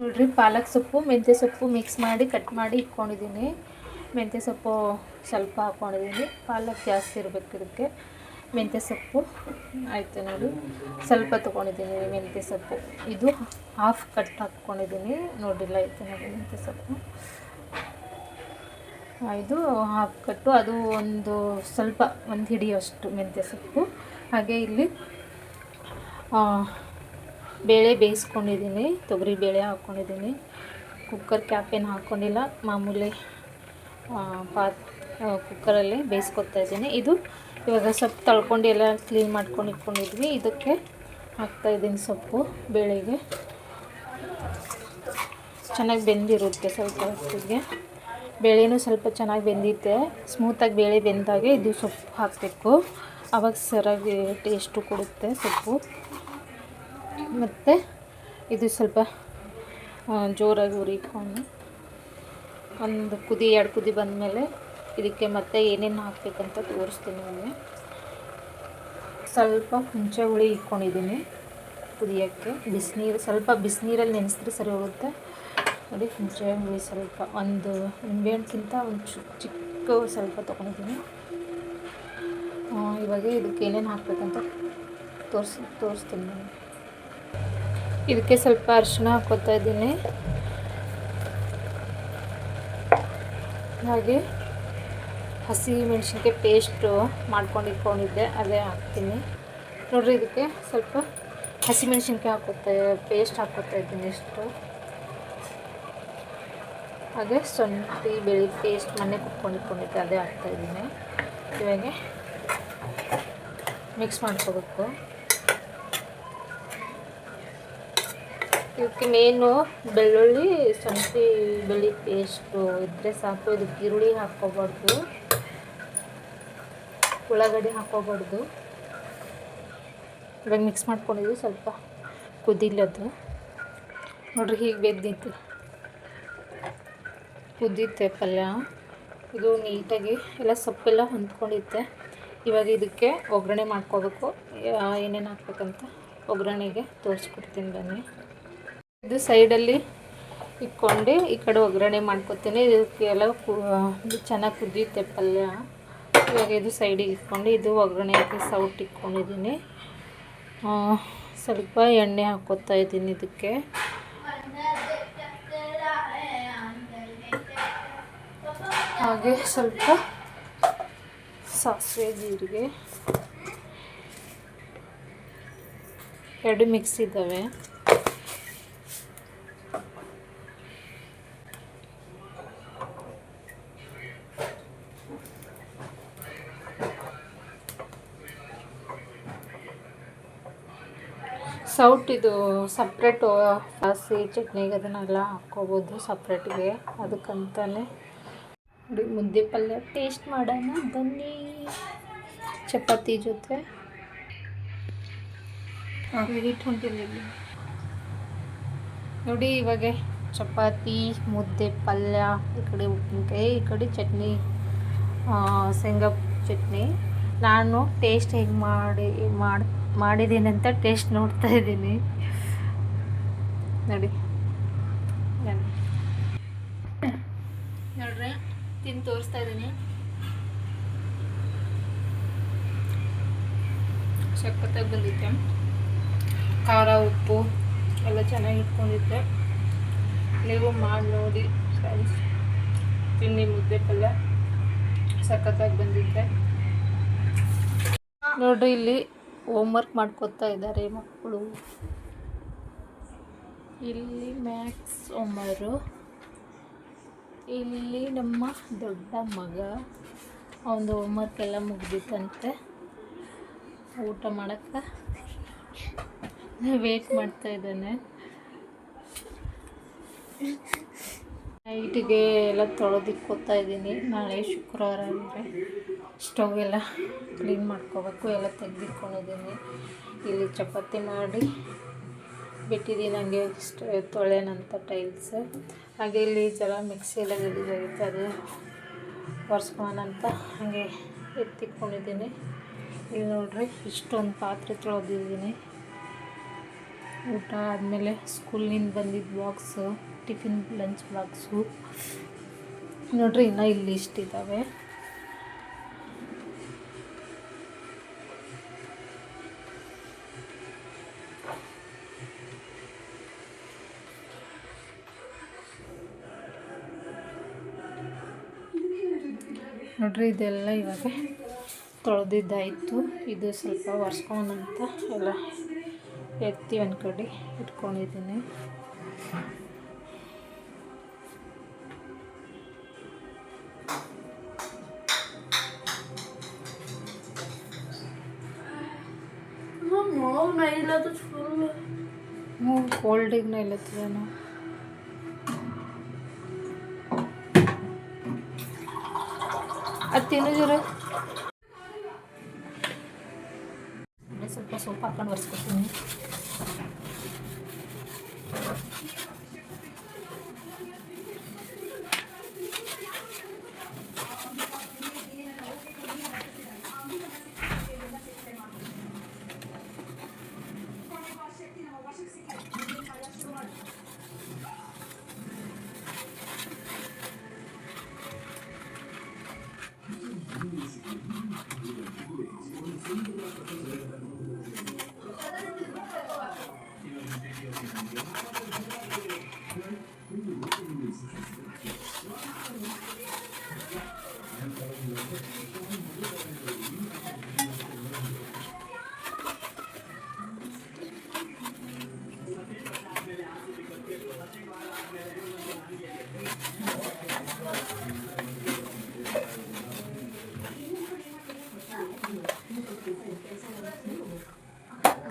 ನೋಡ್ರಿ, ಪಾಲಕ್ ಸೊಪ್ಪು, ಮೆಂತ್ಯ ಸೊಪ್ಪು ಮಿಕ್ಸ್ ಮಾಡಿ ಕಟ್ ಮಾಡಿ ಇಟ್ಕೊಂಡಿದ್ದೀನಿ. ಮೆಂತ್ಯ ಸೊಪ್ಪು ಸ್ವಲ್ಪ ಹಾಕ್ಕೊಂಡಿದ್ದೀನಿ ಪಾಲಕ್ ಜಾಸ್ತಿ ಇರಬೇಕು ಇದಕ್ಕೆ. ಮೆಂತ್ಯ ಸೊಪ್ಪು. ಆಯಿತು ನೋಡಿ. ಸ್ವಲ್ಪ ತೊಗೊಂಡಿದ್ದೀನಿ ಮೆಂತ್ಯ ಸೊಪ್ಪು. ಇದು ಹಾಫ್ ಕಟ್ ಹಾಕ್ಕೊಂಡಿದ್ದೀನಿ ನೋಡಿಲ್ಲ ಆಯಿತು ನೋಡಿ ಮೆಂತ್ಯ ಸೊಪ್ಪು. ಇದು ಹಾಫ್ ಕಟ್ಟು ಅದು ಒಂದು ಸ್ವಲ್ಪ, ಒಂದು ಹಿಡಿಯೋಷ್ಟು ಮೆಂತ್ಯ ಸೊಪ್ಪು. ಹಾಗೆ ಇಲ್ಲಿ ಬೇಳೆ ಬೇಯಿಸ್ಕೊಂಡಿದ್ದೀನಿ, ತೊಗರಿ ಬೇಳೆ ಹಾಕ್ಕೊಂಡಿದ್ದೀನಿ ಕುಕ್ಕರ್ ಕ್ಯಾಪ್ ಏನು ಹಾಕ್ಕೊಂಡಿಲ್ಲ ಮಾಮೂಲಿ ಪಾತ್ ಕುಕ್ಕರಲ್ಲಿ ಬೇಯಿಸ್ಕೊತಾ ಇದ್ದೀನಿ. ಇದು ಇವಾಗ ಸೊಪ್ಪು ತಳ್ಕೊಂಡು ಎಲ್ಲ ಕ್ಲೀನ್ ಮಾಡ್ಕೊಂಡು ಇಟ್ಕೊಂಡಿದ್ವಿ. ಇದಕ್ಕೆ ಹಾಕ್ತಾಯಿದ್ದೀನಿ ಸೊಪ್ಪು ಬೇಳೆಗೆ. ಚೆನ್ನಾಗಿ ಬೆಂದಿರುತ್ತೆ ಸ್ವಲ್ಪ ಹೊತ್ತಿಗೆ. ಬೇಳೆನೂ ಸ್ವಲ್ಪ ಚೆನ್ನಾಗಿ ಬೆಂದಿತ್ತೆ. ಸ್ಮೂತಾಗಿ ಬೇಳೆ ಬೆಂದಾಗೆ ಇದು ಸೊಪ್ಪು ಹಾಕಬೇಕು. ಆವಾಗ ಸರಿಯಾಗಿ ಟೇಸ್ಟು ಕೊಡುತ್ತೆ ಸೊಪ್ಪು. ಮತ್ತು ಇದು ಸ್ವಲ್ಪ ಜೋರಾಗಿ ಹುರಿಕೊಂಡು ಒಂದು ಕುದಿ, ಎರಡು ಕುದಿ ಬಂದಮೇಲೆ ಇದಕ್ಕೆ ಮತ್ತೆ ಏನೇನು ಹಾಕಬೇಕಂತ ತೋರಿಸ್ತೀನಿ ನಾನು ಸ್ವಲ್ಪ ಹುಂಚೆ ಹುಳಿ ಇಟ್ಕೊಂಡಿದ್ದೀನಿ ಕುದಿಯೋಕ್ಕೆ. ಬಿಸಿನೀರು, ಸ್ವಲ್ಪ ಬಿಸಿನೀರಲ್ಲಿ ನೆನೆಸಿದ್ರೆ ಸರಿ ಹೋಗುತ್ತೆ. ನೋಡಿ, ಹುಂಚೆ ಹುಳಿ ಸ್ವಲ್ಪ ಒಂದು ನಿಂಬೆಹಣ್ಣಿಗಿಂತ ಒಂದು ಚಿಕ್ಕ ಸ್ವಲ್ಪ ತೊಗೊಂಡಿದ್ದೀನಿ. ಇವಾಗ ಇದಕ್ಕೆ ಏನೇನು ಹಾಕಬೇಕಂತ ತೋರಿಸಿ, ತೋರಿಸ್ತೀನಿ ನಾನು ಇದಕ್ಕೆ ಸ್ವಲ್ಪ ಅರಿಶಿನ ಹಾಕೋತಾ ಇದ್ದೀನಿ. ಹಾಗೆ ಹಸಿ ಮೆಣಸಿನ್ಕಾಯಿ ಪೇಸ್ಟು ಮಾಡ್ಕೊಂಡು ಇಟ್ಕೊಂಡಿದ್ದೆ ಅದೇ ಹಾಕ್ತೀನಿ. ನೋಡ್ರಿ ಇದಕ್ಕೆ ಸ್ವಲ್ಪ ಹಸಿ ಮೆಣಸಿನ್ಕಾಯಿ ಹಾಕೋತಾ ಪೇಸ್ಟ್ ಹಾಕೋತಾ ಇದ್ದೀನಿ ಇಷ್ಟು. ಹಾಗೆ ಶುಂಠಿ, ಬೆಳ್ಳಿ ಪೇಸ್ಟ್ ಮನೆ ಕುಟ್ಕೊಂಡು ಇಟ್ಕೊಂಡಿದ್ದೆ ಅದೇ ಹಾಕ್ತಾಯಿದ್ದೀನಿ ಇವಾಗ ಮಿಕ್ಸ್ ಮಾಡ್ಕೋಬೇಕು. ಇದಕ್ಕೆ ಮೇನು ಬೆಳ್ಳುಳ್ಳಿ, ಶುಂಠಿ, ಬೆಳ್ಳಿ ಪೇಸ್ಟು ಇದ್ದರೆ ಸಾಕು. ಇದಕ್ಕೆ ಈರುಳ್ಳಿ ಹಾಕ್ಕೋಬಾರ್ದು. ಉಳ್ಳಾಗಡ್ಡಿ ಹಾಕ್ಕೋಬಾರ್ದು. ಇವಾಗ ಮಿಕ್ಸ್ ಮಾಡ್ಕೊಂಡಿದ್ವಿ, ಸ್ವಲ್ಪ ಕುದಿಲದು ನೋಡ್ರಿ ಹೀಗೆ ಬೆದ್ದಿತ್ತು ಕುದ್ದಿತ್ತೆ ಪಲ್ಯ. ಇದು ನೀಟಾಗಿ ಎಲ್ಲ ಸೊಪ್ಪೆಲ್ಲ ಹೊಂದ್ಕೊಂಡಿತ್ತೆ. ಇವಾಗ ಇದಕ್ಕೆ ಒಗ್ಗರಣೆ ಮಾಡ್ಕೋಬೇಕು. ಏನೇನು ಹಾಕ್ಬೇಕಂತ ಒಗ್ಗರಣೆಗೆ ತೋರಿಸ್ಕೊಡ್ತೀನಿ ಬನ್ನಿ. ಇದು ಸೈಡಲ್ಲಿ ಇಕ್ಕೊಂಡು ಈ ಕಡೆ ಒಗ್ಗರಣೆ ಮಾಡ್ಕೊತೀನಿ. ಇದಕ್ಕೆಲ್ಲ ಚೆನ್ನಾಗಿ ಕುದಿಯುತ್ತೆ ಪಲ್ಯ. ಇವಾಗ ಇದು ಸೈಡಿಗೆ ಇಟ್ಕೊಂಡು ಇದು ಒಗ್ಗರಣೆಗೆ ಸೌಟ್ ಇಟ್ಕೊಂಡಿದ್ದೀನಿ ಸ್ವಲ್ಪ ಎಣ್ಣೆ ಹಾಕೋತಾ ಇದ್ದೀನಿ ಇದಕ್ಕೆ. ಹಾಗೆ ಸ್ವಲ್ಪ ಸಾಸಿವೆ, ಜೀರಿಗೆ. ಎರಡು ಮಿಕ್ಸ್ ಇದ್ದಾವೆ. ಸೌಟ್ ಇದು ಸಪ್ರೇಟ್ ಹಸಿ ಚಟ್ನಿಗೆ ಅದನ್ನೆಲ್ಲ ಹಾಕ್ಕೋಬೋದು ಸಪ್ರೇಟಿಗೆ ಅದಕ್ಕಂತಾನೆ ಮುದ್ದೆ ಪಲ್ಯ ಟೇಸ್ಟ್ ಮಾಡೋಣ, ಬನ್ನಿ ಚಪಾತಿ ಜೊತೆ. ನೋಡಿ, ಇವಾಗ ಚಪಾತಿ, ಮುದ್ದೆ ಪಲ್ಯ, ಈ ಕಡೆ ಉಪ್ಪಿನಕಾಯಿ, ಈ ಕಡೆ ಚಟ್ನಿ ಶೇಂಗಾ ಚಟ್ನಿ. ನಾನು ಟೇಸ್ಟ್ ಹೇಗೆ ಮಾಡಿ ಮಾಡಿ ಮಾಡಿದ್ದೀನಿ ಅಂತ ಟೇಸ್ಟ್ ನೋಡ್ತಾ ಇದ್ದೀನಿ ನೋಡಿ. ನೋಡಿ. ನೋಡ್ರಿ, ತಿಂದು ತೋರಿಸ್ತಾ ಇದ್ದೀನಿ ಸಖತ್ತಾಗಿ ಬಂದಿತ್ತೆ. ಖಾರ, ಉಪ್ಪು ಎಲ್ಲ ಚೆನ್ನಾಗಿ ಇಟ್ಕೊಂಡಿದ್ದೆ. ನೀವು ಮಾಡಿ ನೋಡಿ ಫ್ರೆಂಡ್ಸ್ ತಿನ್ನಿ ಮುದ್ದೆ ಪಲ್ಯ. ಸಖತ್ತಾಗಿ ಬಂದಿದ್ದೆ ನೋಡ್ರಿ ಇಲ್ಲಿ ಹೋಮ್ವರ್ಕ್ ಮಾಡ್ಕೊತಾ ಇದ್ದಾರೆ ಮಕ್ಕಳು. ಇಲ್ಲಿ ಮ್ಯಾಕ್ಸ್ ಹೋಮರು ಇಲ್ಲಿ ನಮ್ಮ ದೊಡ್ಡ ಮಗ. ಅವನದು ಹೋಮ್ವರ್ಕ್ ಎಲ್ಲ ಮುಗ್ದಿತ್ತಂತೆ. ಊಟ ಮಾಡೋಕ್ಕೆ ವೇಟ್ ಮಾಡ್ತಾ ಇದ್ದಾನೆ. ನೈಟಿಗೆ ಎಲ್ಲ ತೊಳೆದಿಕ್ಕೋತಾ ಇದ್ದೀನಿ. ನಾಳೆ ಶುಕ್ರವಾರ ಅಂದರೆ ಸ್ಟವ್ ಎಲ್ಲ ಕ್ಲೀನ್ ಮಾಡ್ಕೋಬೇಕು. ಎಲ್ಲ ತೆಗೆದಿಟ್ಕೊಂಡಿದ್ದೀನಿ. ಇಲ್ಲಿ ಚಪಾತಿ ಮಾಡಿ ಬಿಟ್ಟಿದ್ದೀನಿ. ಹಂಗೆ ಸ್ಟ್ ತೊಳೆನಂತ ಟೈಲ್ಸ್ ಹಾಗೆ ಇಲ್ಲಿ ಜಲ ಮಿಕ್ಸಿ ಎಲ್ಲ ಗಲೀಜಾಗಿತ್ತು ಅದು ಒರೆಸ್ಕೊಳನಂತ ಹಾಗೆ ಎತ್ತಿಟ್ಕೊಂಡಿದ್ದೀನಿ. ಇಲ್ಲಿ ನೋಡ್ರಿ, ಇಷ್ಟೊಂದು ಪಾತ್ರೆ ತೊಳೆದಿದ್ದೀನಿ. ಊಟ ಆದಮೇಲೆ ಸ್ಕೂಲಿಂದ ಬಂದಿದ್ದ ಬಾಕ್ಸು ಟಿಫಿನ್ ಲಂಚ್ ಬಾಕ್ಸು ನೋಡ್ರಿ, ಇನ್ನೂ ಇಲ್ಲಿ ಇಷ್ಟಿದ್ದಾವೆ ನೋಡ್ರಿ ಇದೆಲ್ಲ ಇವಾಗ ತೊಳೆದಿದ್ದಾಯಿತು. ಇದು ಸ್ವಲ್ಪ ಒರೆಸ್ಕೊಂಡಂತ. ಎಲ್ಲ ಎತ್ತಿ ಒಂದು ಕಡೆ ಇಟ್ಕೊಂಡಿದ್ದೀನಿ. ಹ್ಞೂ ಕೋಲ್ಡಿಗೆ ನೈಲತ್ತದೇನೋ ಅದು ತಿನ್ನೋದಿರು ಸ್ವಲ್ಪ ಸೋಪ್ ಹಾಕೊಂಡು ಒರೆಸ್ಕೊತೀನಿ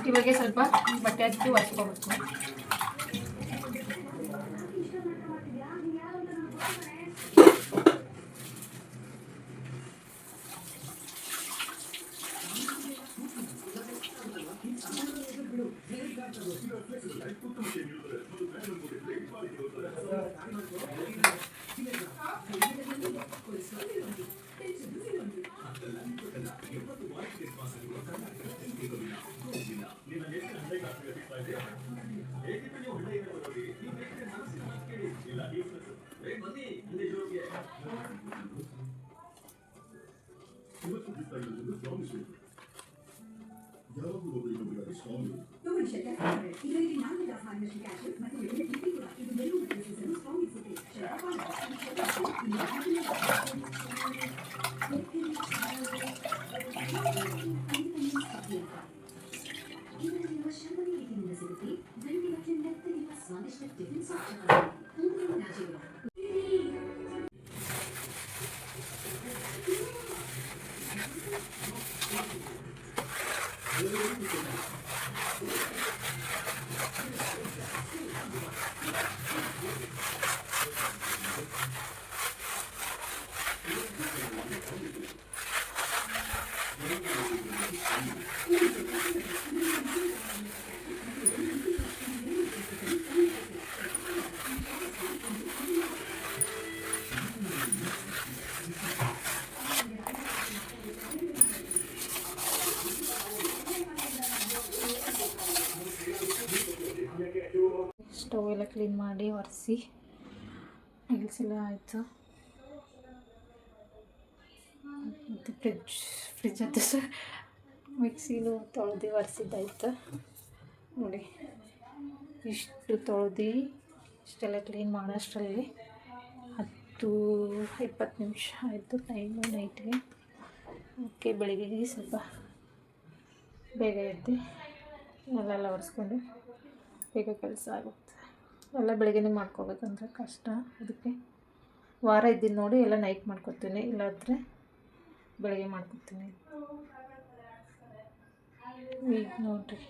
ಇವಾಗ ಸ್ವಲ್ಪ ಬಟ್ಟೆ ಹಚ್ಚಿ ಒರೆಸ್ಕೋಬೇಕು. ತೋಳಿ ಶಕ್ತಿಯಾದರೆ ಇದರಲ್ಲಿ ನಾಲ್ಕು ರಾಸಾಯನಿಕ ಆಸಿಡ್ ಮತ್ತು ಎಣ್ಣೆ ತಿಂಡಿ ಕೂಡ ಇದು ಬೆನ್ನು ರಚಿಸಲು ಸ್ವಾಮಿಸುತ್ತೆ ಇದರಲ್ಲಿರುವ ಶರ್ಮನಿ ರೀತಿಯಿಂದ ಸಿಗುತ್ತೆ ಗಂಟಿನ ಮೆತ್ತಗಿರುವ ಸ್ವಾದಿಷ್ಟ ಟಿಫಿನ್ ಸಾಕ್ಷಾತ್ ರಾಜ್ಯಗಳು ಸ್ಟವ್ ಒರೆಸಿ ಟೈಲ್ಸ್ ಆಯಿತು. ಮತ್ತು ಫ್ರಿಜ್ ಫ್ರಿಜ್ ಅಂತ ಸಹ ಮಿಕ್ಸಿನೂ ತೊಳೆದು ಒರೆಸಿದ್ದಾಯ್ತು. ನೋಡಿ, ಇಷ್ಟು ತೊಳೆದು ಇಷ್ಟೆಲ್ಲ ಕ್ಲೀನ್ ಮಾಡೋಷ್ಟರಲ್ಲಿ ಹತ್ತು, ಇಪ್ಪತ್ತು ನಿಮಿಷ ಆಯಿತು ಟೈಮು ನೈಟ್ಗೆ ಓಕೆ ಬೆಳಿಗ್ಗೆ ಸ್ವಲ್ಪ ಬೇಗ ಎದ್ದು ಎಲ್ಲ ಒರೆಸ್ಕೊಂಡು ಬೇಗ ಕೆಲಸ ಆಗುತ್ತೆ. ಎಲ್ಲ ಬೆಳಗ್ಗೆನೇ ಮಾಡ್ಕೋಬೇಕಂದ್ರೆ ಕಷ್ಟ ಅದಕ್ಕೆ. ವಾರ ಇದ್ದೀನಿ ನೋಡಿ ಎಲ್ಲ ನೈಟ್ ಮಾಡ್ಕೊತೀನಿ, ಇಲ್ಲಾದರೆ ಬೆಳಗ್ಗೆ ಮಾಡ್ಕೊತೀನಿ. ಈಗ ನೋಡಿರಿ.